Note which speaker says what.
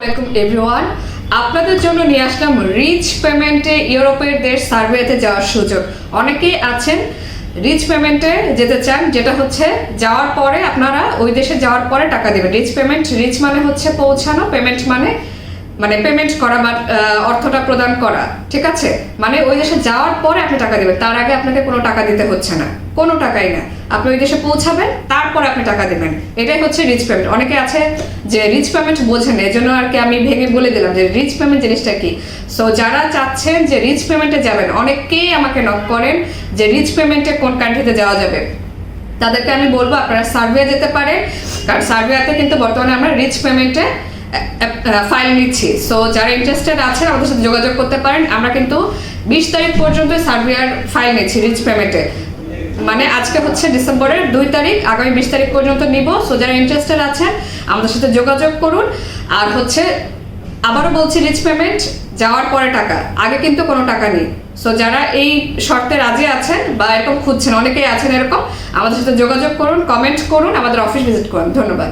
Speaker 1: আলাইকুম এভরিওয়ান আপনাদের জন্য নিয়ে আসলাম রিচ পেমেন্টে ইউরোপের দেশ সার্ভেতে যাওয়ার সুযোগ। অনেকেই আছেন রিচ পেমেন্টে যেতে চান, যেটা হচ্ছে যাওয়ার পরে আপনারা ওই দেশে যাওয়ার পরে টাকা দেবেন। রিচ পেমেন্ট রিচ মানে হচ্ছে পৌঁছানো পেমেন্ট মানে মানে পেমেন্ট করা বা অর্থটা প্রদান করা, ঠিক আছে? মানে ওই দেশে যাওয়ার পরে আপনি টাকা দেবেন, তার আগে আপনাকে কোনো টাকা দিতে হচ্ছে না, কোনো টাকাই না। আপনি ওই দেশে পৌঁছাবেন, তারপরে আপনি টাকা দেবেন। এটাই হচ্ছে রিচ পেমেন্ট অনেকে আছে যে রিচ পেমেন্ট বোঝেন এই জন্য আর কি আমি ভেঙে বলে দিলাম যে রিচ পেমেন্ট জিনিসটা কি? সো যারা চাচ্ছেন যে রিচ পেমেন্টে যাবেন, অনেকেই আমাকে নক করেন যে রিচ পেমেন্টে কোন কান্ট্রিতে যাওয়া যাবে। তাদেরকে আমি বলব, আপনারা সার্ভে যেতে পারেন। কারণ সার্ভেতে কিন্তু বর্তমানে আমরা রিচ পেমেন্টে ফাইল নিচ্ছি। সো যারা ইন্টারেস্টেড আছে আমাদের সাথে যোগাযোগ করতে পারেন। আমরা কিন্তু বিশ তারিখ পর্যন্ত সার্ভিয়ার ফাইল নিচ্ছি রিচ পেমেন্টে মানে আজকে হচ্ছে ডিসেম্বরের দুই তারিখ, আগামী বিশ তারিখ পর্যন্ত নিব। সো যারা ইন্টারেস্টেড আছেন, আমাদের সাথে যোগাযোগ করুন। আর হচ্ছে, আবারও বলছি রিচ পেমেন্ট যাওয়ার পরে টাকা। আগে কিন্তু কোনো টাকা নেই। সো যারা এই শর্তে রাজি আছেন বা এরকম খুঁজছেন, অনেকেই আছেন এরকম, আমাদের সাথে যোগাযোগ করুন কমেন্ট করুন, আমাদের অফিস ভিজিট করুন। ধন্যবাদ।